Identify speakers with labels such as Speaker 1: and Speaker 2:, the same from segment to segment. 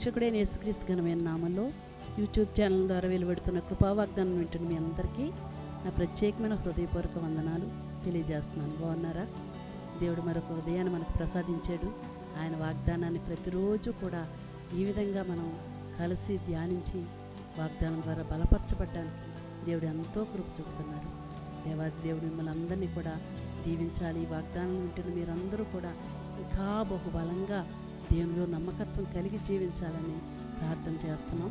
Speaker 1: రక్షకుడైన యేసుక్రీస్తు ఘనమైన నామంలో యూట్యూబ్ ఛానల్ ద్వారా వెలువడుతున్న కృపా వాగ్దానం వింటున్న మీ అందరికీ నా ప్రత్యేకమైన హృదయపూర్వక వందనాలు తెలియజేస్తున్నాను. బాగున్నారా? దేవుడు మరొక ఉదయాన్ని మనకు ప్రసాదించాడు. ఆయన వాగ్దానాన్ని ప్రతిరోజు కూడా ఈ విధంగా మనం కలిసి ధ్యానించి వాగ్దానం ద్వారా బలపరచబడ్డానికి దేవుడు ఎంతో కృప చూపుతున్నాడు దేవాది దేవుడు మిమ్మల్ని అందరినీ కూడా దీవించాలి. వాగ్దానం వింటున్న మీరందరూ కూడా ఇంకా బహుబలంగా దేవునిలో నమ్మకత్వం కలిగి జీవించాలని ప్రార్థన చేస్తున్నాం.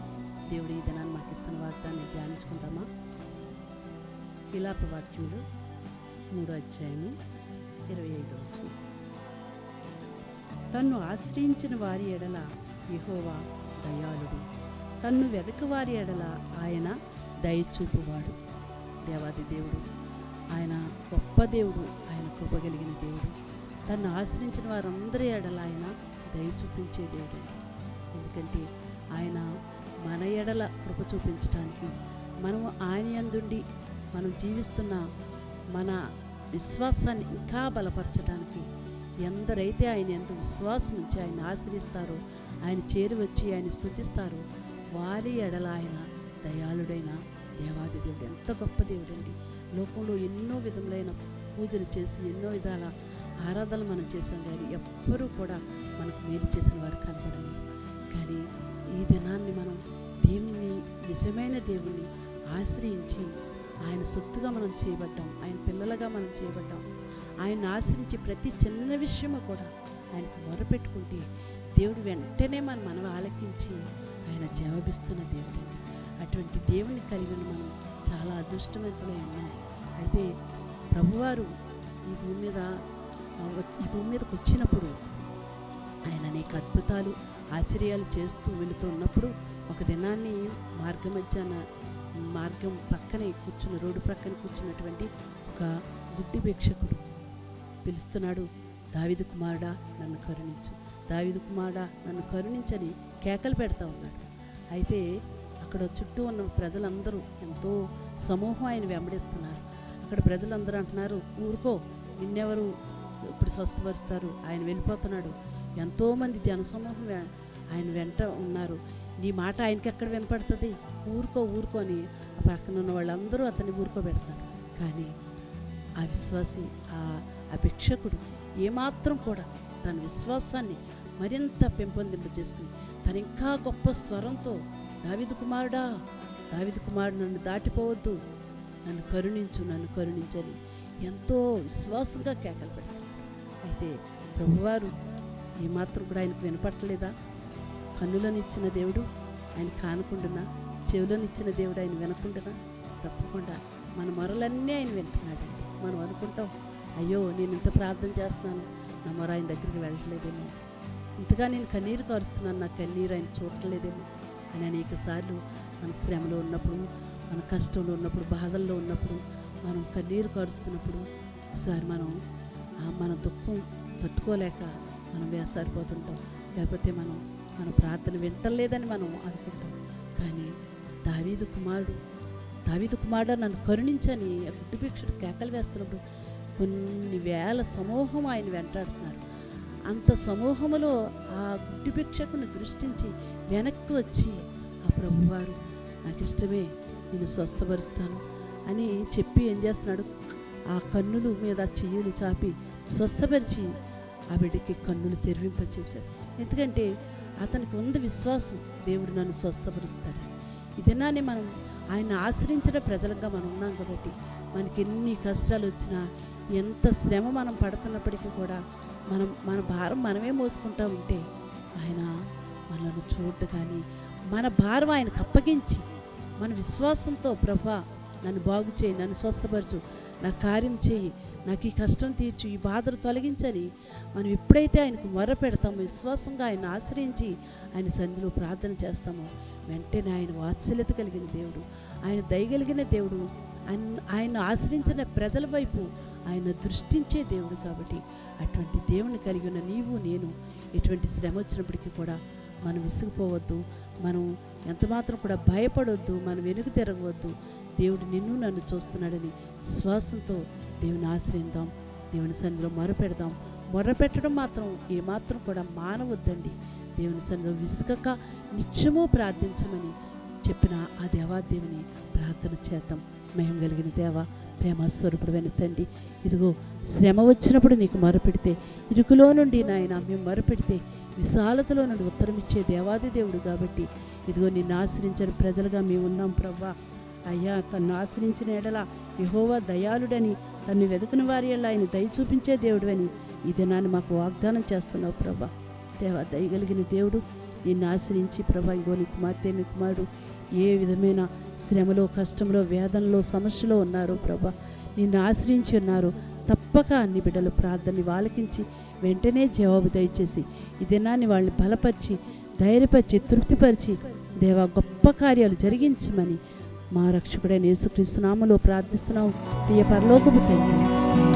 Speaker 1: దేవుడు ఈ దినాన్ని మాకు ఇస్తున్న వాగ్దాన్ని ధ్యానించుకుంటామా విలాప వాక్యములు మూడో అధ్యాయము ఇరవై ఐదో వచ్చిన తన్ను ఆశ్రయించిన వారి ఎడల యహోవా దయాళుడు. తన్ను వెదక వారి ఎడల ఆయన దయచూపువాడు. దేవాది దేవుడు ఆయన గొప్ప దేవుడు ఆయన కృప కలిగిన దేవుడు. తను ఆశ్రయించిన వారందరి ఎడల ఆయన దయ చూపించే దేవుడు. ఎందుకంటే ఆయన మన ఎడల కృప చూపించడానికి మనము ఆయన ఎందుండి మనం జీవిస్తున్న మన విశ్వాసాన్ని ఇంకా బలపరచడానికి ఎందరైతే ఆయన ఎంత విశ్వాసం ఉంచి ఆయన ఆశ్రయిస్తారో ఆయన చేరి వచ్చి ఆయన స్థుతిస్తారో వారి ఎడల ఆయన దయాళుడైన దేవాది దేవుడు. ఎంత గొప్ప దేవుడు అండి లోకంలో ఎన్నో విధములైన పూజలు చేసి ఎన్నో విధాల ఆరాధనలు మనం చేసాం కానీ ఎవ్వరూ కూడా మనకు మేలు చేసిన వారు కనపడలేదు కానీ ఈ దినాన్ని మనం దేవుని నిజమైన దేవుణ్ణి ఆశ్రయించి ఆయన సొత్తుగా మనం చేయబడ్డాం. ఆయన పిల్లలుగా మనం చేయబడ్డాం. ఆయన ఆశ్రయించి ప్రతి చిన్న విషయము కూడా ఆయనకు మొరపెట్టుకుంటే దేవుడు వెంటనే మన మనం ఆలకించి ఆయన జవాబిస్తున్న దేవుడు అటువంటి దేవుని కలిగిన మనం చాలా అదృష్టవంతులై ఉన్నాం. అయితే ప్రభువారు ఈ భూమి మీద వచ్చి- ఈ భూమి మీదకి వచ్చినప్పుడు ఆయన అనేక అద్భుతాలు ఆశ్చర్యాలు చేస్తూ వెళుతూ ఉన్నప్పుడు ఒక దినాన్ని మార్గ మధ్యాహ్న మార్గం పక్కనే కూర్చున్న రోడ్డు ప్రక్కన కూర్చున్నటువంటి ఒక గుడ్డి భిక్షకుడు పిలుస్తున్నాడు దావిదు కుమారుడా నన్ను కరుణించు. దావిదు కుమారుడా నన్ను కరుణించని కేకలు పెడతా ఉన్నాడు. అయితే అక్కడ చుట్టూ ఉన్న ప్రజలందరూ ఎంతో సమూహం ఆయన వెంబడిస్తున్నారు. అక్కడ ప్రజలందరూ అంటున్నారు ఊరుకో నిన్నెవరు ఇప్పుడు స్వస్థపరుస్తారు? ఆయన వెళ్ళిపోతున్నాడు. ఎంతోమంది జనసమూహం ఆయన వెంట ఉన్నారు. నీ మాట ఆయనకి ఎక్కడ వినపడుతుంది? ఊరుకో ఊరుకో అని ఆ పక్కన ఉన్న వాళ్ళందరూ అతన్ని ఊరుకోబెడతారు కానీ ఆ విశ్వాసి ఆ ఆ ఏమాత్రం కూడా తన విశ్వాసాన్ని మరింత పెంపొందింప చేసుకుని తను ఇంకా గొప్ప స్వరంతో దావిదు కుమారుడా దావిదు కుమారుడు నన్ను దాటిపోవద్దు నన్ను కరుణించు నన్ను కరుణించని ఎంతో విశ్వాసంగా కేకలు పెడతాడు అయితే ప్రభువారు ఏమాత్రం కూడా ఆయనకు వినపట్టలేదా కన్నులనిచ్చిన దేవుడు ఆయన కానుకుంటున్నా చెవులనిచ్చిన దేవుడు ఆయన వినకుంటున్నా? తప్పకుండా. మన మొరలన్నీ ఆయన వింటున్నాడండి. మనం అనుకుంటాం అయ్యో నేను ఇంత ప్రార్థన చేస్తున్నాను నా మొర ఆయన దగ్గరికి వెళ్ళట్లేదేమో. ఇంతగా నేను కన్నీరు కారుస్తున్నాను నా కన్నీరు ఆయన చూడట్లేదేమో అని అనేక సార్లు మన శ్రమలో ఉన్నప్పుడు మన కష్టంలో ఉన్నప్పుడు బాధల్లో ఉన్నప్పుడు మనం కన్నీరు కారుస్తున్నప్పుడు ఒకసారి మనం మన దుఃఖం తట్టుకోలేక మనం వేసారిపోతుంటాం. లేకపోతే మనం మన ప్రార్థన వింటలేదని మనం అనుకుంటాం. కానీ దావీదు కుమారుడు దావీదు కుమారుడు నన్ను కరుణించని గుడ్డుభిక్షుడు కేకలు వేస్తున్నప్పుడు కొన్ని వేల సమూహం ఆయన వెంటాడుతున్నారు. అంత సమూహములో ఆ గుడ్డుభిక్షకుని దృష్టించి వెనక్కి వచ్చి ఆ ప్రభువారు నాకు ఇష్టమే నేను స్వస్థపరుస్తాను అని చెప్పి ఏం చేస్తున్నాడు? ఆ కన్నులు మీద చెయ్యులు చాపి స్వస్థపరిచి ఆ బిడ్డకి కన్నులు తెరివింపచేశాడు. ఎందుకంటే అతనికి ఉంది విశ్వాసం. దేవుడు నన్ను స్వస్థపరుస్తాడు. ఈ మనం ఆయన ఆశ్రయించిన ప్రజలుగా మనం ఉన్నాం కాబట్టి మనకి ఎన్ని కష్టాలు వచ్చినా ఎంత శ్రమ మనం పడుతున్నప్పటికీ కూడా మనం మన భారం మనమే మోసుకుంటా ఉంటే ఆయన మనల్ని చూడ కానీ మన భారం ఆయనకు అప్పగించి మన విశ్వాసంతో ప్రభా నన్ను బాగు చేయి నన్ను స్వస్థపరచు. నా కార్యం చేయి నాకు ఈ కష్టం తీర్చు ఈ బాధలు తొలగించని. మనం ఎప్పుడైతే ఆయనకు మొర పెడతామో విశ్వాసంగా ఆయన ఆశ్రయించి ఆయన సన్నిధిలో ప్రార్థన చేస్తామో వెంటనే ఆయన వాత్సల్యత కలిగిన దేవుడు ఆయన దయగలిగిన దేవుడు ఆయన ఆయన ఆశ్రయించిన ప్రజల వైపు ఆయన దృష్టించే దేవుడు కాబట్టి అటువంటి దేవుని కలిగి ఉన్న నీవు నేను ఎటువంటి శ్రమ వచ్చినప్పటికీ కూడా మనం విసుగుపోవద్దు మనం ఎంతమాత్రం కూడా భయపడొద్దు మనం వెనుక తిరగవద్దు. దేవుడు నిన్ను నన్ను చూస్తున్నాడని విశ్వాసంతో దేవుని ఆశ్రయిద్దాం. దేవుని సన్నిధిలో మొరపెడదాం. మొరపెట్టడం మాత్రం ఏమాత్రం కూడా మానవద్దండి. దేవుని సన్నిధిలో విసుకక నిత్యము ప్రార్థించమని చెప్పిన ఆ దేవాదేవిని ప్రార్థన చేద్దాం. మహిమ కలిగిన దేవ ప్రేమ వెనుతండి ఇదిగో శ్రమ వచ్చినప్పుడు నీకు మొరపెడితే ఇరుకులో నుండి నాయన మేము మొరపెడితే విశాలతలో నుండి ఉత్తరం ఇచ్చే దేవాది దేవుడు కాబట్టి ఇదిగో నిన్ను ఆశ్రయించిన ప్రజలుగా మేము ఉన్నాం ప్రవ్వా. అయ్యా తన్ను ఆశ్రయించిన ఎడల యహోవా దయాళుడని తన్ను వెతుకుని వారి ఎడల ఆయన దయ చూపించే దేవుడు అని ఈ దినాన్ని మాకు వాగ్దానం చేస్తున్నావు ప్రభా. దేవా దయగలిగిన దేవుడు నిన్ను ఆశ్రయించి ప్రభా ఇగో నీ కుమార్తె నీ కుమారుడు ఏ విధమైన శ్రమలో కష్టంలో వేదనలో సమస్యలో ఉన్నారు ప్రభా నిన్ను ఆశ్రయించి ఉన్నారు. తప్పక అన్ని బిడ్డలు ప్రార్థనని వాలకించి వెంటనే జవాబు దయచేసి ఈ దినాన్ని వాళ్ళని బలపరిచి ధైర్యపరిచి తృప్తిపరిచి దేవా గొప్ప కార్యాలు జరిగించమని మా రక్షకుడైన యేసుక్రీస్తు నామలో ప్రార్థిస్తున్నాం ప్రియ పరలోకపు తండ్రి